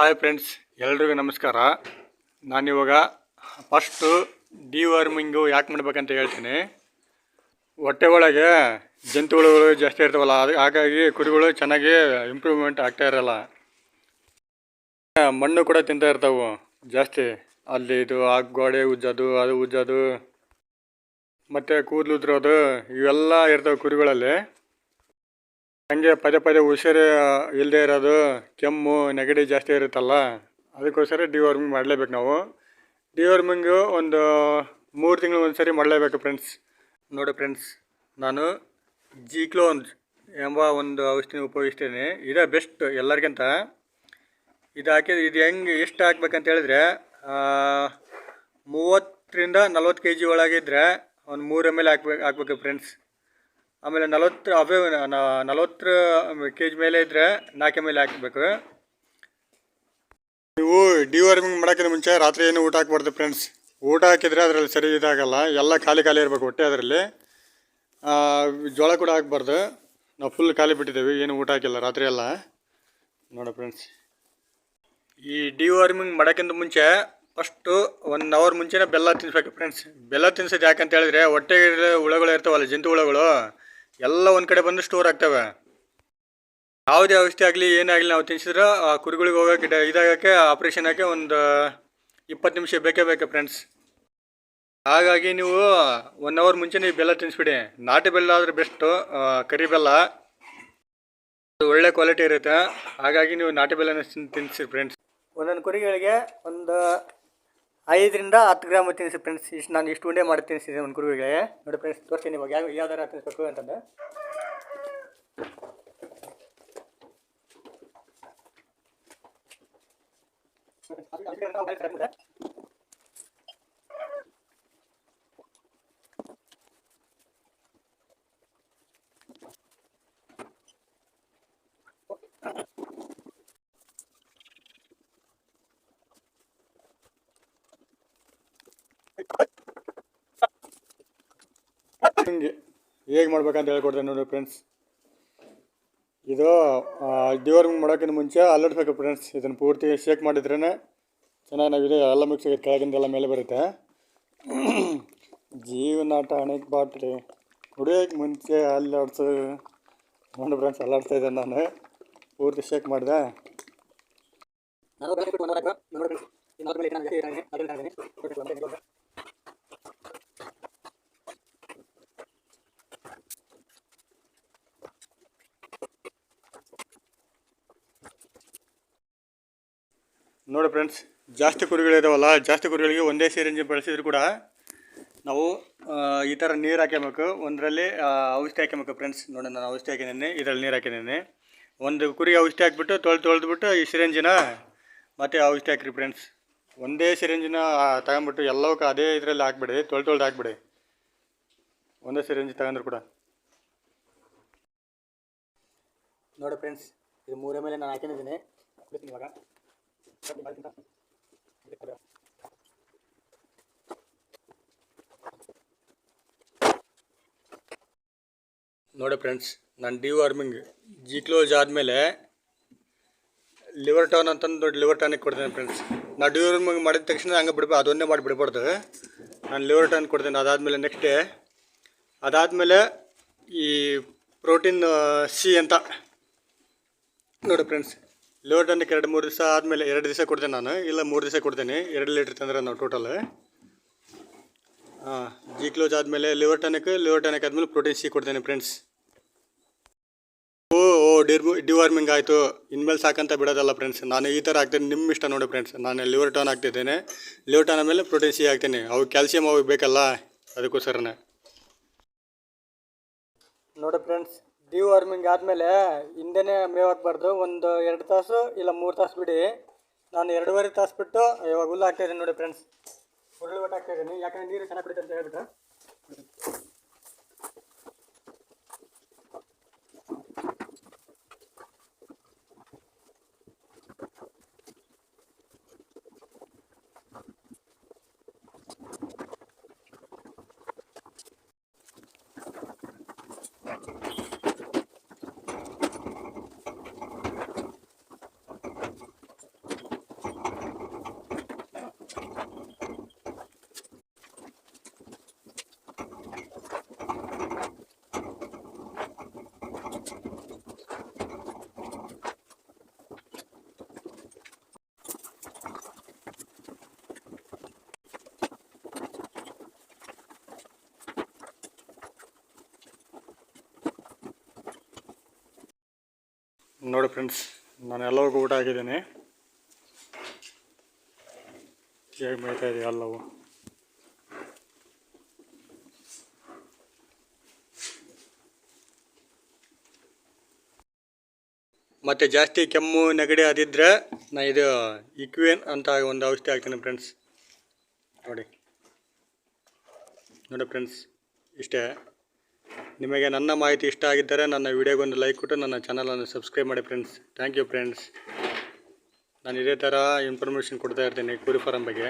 Hi friends ಎಲ್ರಿಗೂ ನಮಸ್ಕಾರ. ನಾನಿವಾಗ ಫಸ್ಟು ಡಿವಾರ್ಮಿಂಗು ಯಾಕೆ ಮಾಡ್ಬೇಕಂತ ಹೇಳ್ತೀನಿ. ಹೊಟ್ಟೆ ಒಳಗೆ ಜಂತುಗಳು ಜಾಸ್ತಿ ಇರ್ತಾವಲ್ಲ, ಅದು ಹಾಗಾಗಿ ಕುರಿಗಳು ಚೆನ್ನಾಗಿ ಇಂಪ್ರೂವ್ಮೆಂಟ್ ಆಗ್ತಾ ಇರಲ್ಲ. ಮಣ್ಣು ಕೂಡ ತಿಂತಾ ಇರ್ತಾವೆ ಜಾಸ್ತಿ. ಅಲ್ಲಿ ಇದು ಆ ಗೋಡೆ ಉಜ್ಜೋದು, ಅದು ಉಜ್ಜೋದು. ಮತ್ತು ಕೂದಲು ಉದ್ರೋದು, ಇವೆಲ್ಲ ಇರ್ತವೆ ಕುರಿಗಳಲ್ಲಿ. ಹಂಗೆ ಪದೇ ಪದೇ ಹುಷಾರು ಇಲ್ಲದೆ ಇರೋದು, ಕೆಮ್ಮು, ನೆಗಡಿ ಜಾಸ್ತಿ ಇರುತ್ತಲ್ಲ, ಅದಕ್ಕೋಸ್ಕರ ಡಿವಾರ್ಮಿಂಗ್ ಮಾಡಲೇಬೇಕು ನಾವು. ಡಿವಾರ್ಮಿಂಗು ಒಂದು ಮೂರು ತಿಂಗಳು ಒಂದು ಸರಿ ಮಾಡಲೇಬೇಕು ಫ್ರೆಂಡ್ಸ್. ನೋಡಿ ಫ್ರೆಂಡ್ಸ್, ನಾನು ಜೀಕ್ಲೋನ್ ಎಂಬ ಒಂದು ಔಷಧಿನ ಉಪಯೋಗಿಸ್ತೇನೆ. ಇದೇ ಬೆಸ್ಟ್ ಎಲ್ಲರಿಗಿಂತ. ಇದು ಹಾಕಿ ಇದು ಹೆಂಗೆ ಎಷ್ಟು ಹಾಕ್ಬೇಕಂತ ಹೇಳಿದ್ರೆ ಮೂವತ್ತರಿಂದ ನಲ್ವತ್ತು ಕೆ ಜಿ ಒಳಗಿದ್ರೆ ಒಂದು ಮೂರು ಎಂ ಎಲ್ ಹಾಕ್ಬೇಕು ಹಾಕ್ಬೇಕು ಫ್ರೆಂಡ್ಸ್. ಆಮೇಲೆ ನಲವತ್ತು ಅವೇ ನಲವತ್ತರ ಕೆ ಜಿ ಮೇಲೆ ಇದ್ದರೆ ನಾಲ್ಕು ಮೇಲೆ ಹಾಕಬೇಕು. ನೀವು ಡಿವಾರ್ಮಿಂಗ್ ಮಾಡೋಕ್ಕಿಂತ ಮುಂಚೆ ರಾತ್ರಿ ಏನು ಊಟ ಹಾಕ್ಬಾರ್ದು ಫ್ರೆಂಡ್ಸ್ ಊಟ ಹಾಕಿದರೆ ಅದರಲ್ಲಿ ಸರಿ ಇದಾಗಲ್ಲ, ಎಲ್ಲ ಖಾಲಿ ಖಾಲಿ ಇರಬೇಕು ಹೊಟ್ಟೆ ಅದರಲ್ಲಿ. ಜೋಳ ಕೂಡ ಹಾಕ್ಬಾರ್ದು. ನಾವು ಫುಲ್ ಖಾಲಿ ಬಿಟ್ಟಿದ್ದೇವೆ, ಏನು ಊಟ ಹಾಕಿಲ್ಲ ರಾತ್ರಿ ಎಲ್ಲ. ನೋಡಿ ಫ್ರೆಂಡ್ಸ್ ಈ ಡಿವಾರ್ಮಿಂಗ್ ಮಾಡೋಕ್ಕಿಂತ ಮುಂಚೆ ಫಸ್ಟು ಒನ್ ಅವರ್ ಮುಂಚೆನೇ ಬೆಲ್ಲ ತಿನ್ನಿಸ್ಬೇಕು ಫ್ರೆಂಡ್ಸ್ ಬೆಲ್ಲ ತಿನ್ಸೋದು ಯಾಕಂತ ಹೇಳಿದ್ರೆ ಹೊಟ್ಟೆ ಹುಳಗಳು ಇರ್ತಾವಲ್ಲ, ಜಂತು ಹುಳಗಳು ಎಲ್ಲ ಒಂದು ಕಡೆ ಬಂದು ಸ್ಟೋರ್ ಆಗ್ತವೆ. ಯಾವುದೇ ಔಷಧಿ ಆಗಲಿ, ಏನೇ ನಾವು ತಿನ್ಸಿದ್ರೆ, ಆ ಕುರಿಗಳಿಗೆ ಹೋಗೋಕೆ ಇದಾಗೋಕ್ಕೆ ಆಪ್ರೇಷನ್ ಆಗಿ ಒಂದು ಇಪ್ಪತ್ತು ನಿಮಿಷ ಬೇಕೇ ಬೇಕು ಫ್ರೆಂಡ್ಸ್ ಹಾಗಾಗಿ ನೀವು ಒನ್ ಅವರ್ ಮುಂಚೆ ನೀವು ಬೆಲ್ಲ ತಿನ್ನಿಸ್ಬಿಡಿ ನಾಟಿ ಬೆಲ್ಲ ಆದರೆ ಬೆಸ್ಟು ಕರಿ ಬೆಲ್ಲ. ಒಳ್ಳೆ ಕ್ವಾಲಿಟಿ ಇರುತ್ತೆ. ಹಾಗಾಗಿ ನೀವು ನಾಟಿ ಬೆಲ್ಲನ ತಿನ್ನಿಸಿ ಫ್ರೆಂಡ್ಸ್ ಒಂದೊಂದು ಕುರಿಗಳಿಗೆ ಒಂದು ಐದರಿಂದ ಹತ್ತು ಗ್ರಾಮ್ ತಿನ್ನಿಸಿ ಫ್ರೆಂಡ್ಸ್ ಇಷ್ಟು ನಾನು ಇಷ್ಟು ಉಂಡೆ ಮಾಡಿ ತಿನ್ನಿಸಿದೆ ಒಂದು ಗುರುವಿಗೆ. ನೋಡಿ ಫ್ರೆಂಡ್ಸ್ ತೋರಿಸ್ತೀನಿ ಇವಾಗ. ಯಾವ ಯಾವ ಥರ ತಿನ್ನಿಸ್ಬೇಕು ಅಂತಂದು ಹಿಂಗೆ ಹೇಗೆ ಮಾಡ್ಬೇಕಂತ ಹೇಳ್ಕೊಡ್ತೇನೆ ನೋಡಿ ಫ್ರೆಂಡ್ಸ್ ಇದು ಡಿವರ್ಮಿಂಗ್ ಮಾಡೋಕ್ಕಿಂತ ಮುಂಚೆ ಅಲ್ಲಡ್ಬೇಕು ಫ್ರೆಂಡ್ಸ್ ಇದನ್ನು ಪೂರ್ತಿ ಶೇಕ್ ಮಾಡಿದ್ರೇ ಚೆನ್ನಾಗಿ ಎಲ್ಲ ಮಿಕ್ಸ್ ಆಗಿದೆ ಕೆಳಗಿಂದ ಎಲ್ಲ ಮೇಲೆ ಬರುತ್ತೆ. ಜೀವನ ಟಾಣಿಕ್ ಬಾಟ್ಲಿ ಕುಡಿಯೋಕ್ಕೆ ಮುಂಚೆ ಅಲ್ಲಾಡ್ಸು ನೋಡಿ ಫ್ರೆಂಡ್ಸ್ ಅಲ್ಲಾಡ್ತಾ ಇದ್ದೆ ನಾನು. ಪೂರ್ತಿ ಶೇಕ್ ಮಾಡಿದೆ. ನೋಡಿ ಫ್ರೆಂಡ್ಸ್ ಜಾಸ್ತಿ ಕುರಿಗಳಿದಾವಲ್ಲ ಜಾಸ್ತಿ ಕುರಿಗಳಿಗೆ ಒಂದೇ ಸಿರಿಂಜ್ ಬಳಸಿದ್ರು ಕೂಡ ನಾವು ಈ ಥರ ನೀರು ಹಾಕ್ಯಬೇಕು. ಒಂದರಲ್ಲಿ ಔಷಧಿ ಹಾಕ್ಯಬೇಕು ಫ್ರೆಂಡ್ಸ್ ನೋಡಿ ನಾನು ಔಷಧಿ ಹಾಕಿದ್ದೀನಿ ಇದರಲ್ಲಿ ನೀರು ಹಾಕಿದ್ದೀನಿ ಒಂದು ಕುರಿಗೆ ಔಷಧಿ ಹಾಕ್ಬಿಟ್ಟು, ತೊಳೆದು ತೊಳೆದ್ಬಿಟ್ಟು ಈ ಸಿರಿಂಜಿನ ಮತ್ತೆ ಔಷಧಿ ಹಾಕ್ರಿ ಫ್ರೆಂಡ್ಸ್ ಒಂದೇ ಸಿರಿಂಜಿನ ತಗೊಂಬಿಟ್ಟು ಎಲ್ಲವಕ್ಕೂ ಅದೇ ಇದರಲ್ಲಿ ಹಾಕ್ಬಿಡಿ ತೊಳೆ ತೊಳೆದು ಹಾಕ್ಬಿಡಿ. ಒಂದೇ ಸಿರಿಂಜ್ ತಗೊಂಡ್ರು ಕೂಡ. ನೋಡಿ ಫ್ರೆಂಡ್ಸ್ ಇದು ಮೂರೇ ಮೇಲೆ ನಾನು ಕುಡಿತೀನಿ ಇವಾಗ. ನೋಡಿ ಫ್ರೆಂಡ್ಸ್ ನಾನು ಡಿವಾರ್ಮಿಂಗ್ ಜೀಕ್ಲೋಸ್ ಆದಮೇಲೆ ಲಿವರ್ ಟೌನ್ ಅಂತಂದು ದೊಡ್ಡ ಲಿವರ್ ಟಾನಿಗೆ ಕೊಡ್ತೇನೆ ಫ್ರೆಂಡ್ಸ್ ಡಿ ಡಿವಾರ್ಮಿಂಗ್ ಮಾಡಿದ ತಕ್ಷಣ ಹಂಗೆ ಬಿಡ್ಬೇಕು ಅದೊಂದೇ ಮಾಡಿ ಬಿಡ್ಬಾರ್ದು. ನಾನು ಲಿವರ್ ಟಾನ್ ಕೊಡ್ತೇನೆ, ಅದಾದಮೇಲೆ ನೆಕ್ಸ್ಟ್ ಡೇ ಅದಾದಮೇಲೆ ಈ ಪ್ರೋಟೀನ್ ಸಿ ಅಂತ. ನೋಡಿ ಫ್ರೆಂಡ್ಸ್ ಲಿವರ್ ಎರಡು ಮೂರು ದಿವಸ ಆದಮೇಲೆ ಎರಡು ದಿವಸ ಕೊಡ್ತೇನೆ ನಾನು. ಇಲ್ಲ, ಮೂರು ದಿವಸ ಕೊಡ್ತೇನೆ. ಎರಡು ಲೀಟ್ರ್ ತಂದ್ರೆ ನಾವು ಟೋಟಲ್ ಹಾಂ ಜಿ ಕ್ಲೋಸ್ ಆದಮೇಲೆ ಲಿವರ್ ಟಾನಿಕ್ ಲಿವರ್ ಟಾನಿಕ್ ಆದಮೇಲೆ ಪ್ರೋಟೀನ್ ಸಿ ಕೊಡ್ತೇನೆ ಫ್ರೆಂಡ್ಸ್ ಓ ಓ ಡಿರ್ಮು ಡಿವಾರ್ಮಿಂಗ್ ಆಯಿತು. ಇನ್ಮೇಲೆ ಸಾಕಂತ ಬಿಡೋದಲ್ಲ ಫ್ರೆಂಡ್ಸ್ ನಾನು ಈ ಥರ ಹಾಕ್ತೇನೆ ನಿಮ್ಮ ಇಷ್ಟ ನೋಡಿ ಫ್ರೆಂಡ್ಸ್ ನಾನು ಲಿವರ್ ಟಾನ್ ಹಾಕ್ತಿದ್ದೇನೆ ಲಿವರ್ ಟಾನ್ ಆದಮೇಲೆ ಪ್ರೋಟೀನ್ ಸಿ ಹಾಕ್ತೇನೆ. ಅವು ಕ್ಯಾಲ್ಸಿಯಂ ಅವು ಬೇಕಲ್ಲ, ಅದಕ್ಕೋಸ್ಕರನೇ. ನೋಡಿ ಫ್ರೆಂಡ್ಸ್ ಡಿವಾರ್ಮಿಂಗ್ ಆದಮೇಲೆ ಹಿಂದೆನೇ ಮೇವು ಹಾಕ್ಬಾರ್ದು ಒಂದು ಎರಡು ತಾಸು ಇಲ್ಲ ಮೂರು ತಾಸು ಬಿಡಿ. ನಾನು ಎರಡೂವರೆ ತಾಸು ಬಿಟ್ಟು ಇವಾಗ ಹುಲ್ಲು ಹಾಕ್ತಾಯಿದ್ದೀನಿ ನೋಡಿ ಫ್ರೆಂಡ್ಸ್ ಹುಲ್ಲು ಒಟ್ಟು ಹಾಕ್ತಾಯಿದ್ದೀನಿ ಯಾಕಂದ್ರೆ ನೀರು ಚೆನ್ನಾಗಿ ಬಿಡುತ್ತೆ ಅಂತ ಹೇಳ್ಬಿಟ್ಟು. ನೋಡಿ ಫ್ರೆಂಡ್ಸ್, ನಾನು ಎಲ್ಲರಿಗೂ ಊಟ ಆಗಿದ್ದೀನಿ ಹೇಗೆ ಮೇಯ್ತಾ ಇದೆ ಎಲ್ಲವೂ? ಮತ್ತು ಜಾಸ್ತಿ ಕೆಮ್ಮು ನೆಗಡಿ ಆದಿದ್ರೆ ನಾ ಇದು ಇಕ್ವೇನ್ ಅಂತ ಒಂದು ಔಷಧಿ ಹಾಕ್ತೀನಿ ಫ್ರೆಂಡ್ಸ್. ನೋಡಿ. ನೋಡಿ ಫ್ರೆಂಡ್ಸ್, ಇಷ್ಟೇ. ನಿಮಗೆ ನನ್ನ ಮಾಹಿತಿ ಇಷ್ಟ ಆಗಿದ್ದರೆ ನನ್ನ ವಿಡಿಯೋಗೊಂದು ಲೈಕ್ ಕೊಟ್ಟು ನನ್ನ ಚಾನಲನ್ನು ಸಬ್ಸ್ಕ್ರೈಬ್ ಮಾಡಿ ಫ್ರೆಂಡ್ಸ್. Thank you friends. ನಾನು ಇದೇ ಥರ ಇನ್ಫಾರ್ಮೇಷನ್ ಕೊಡ್ತಾ ಇರ್ತೀನಿ, ಕುರಿ ಫಾರಂ ಬಗ್ಗೆ.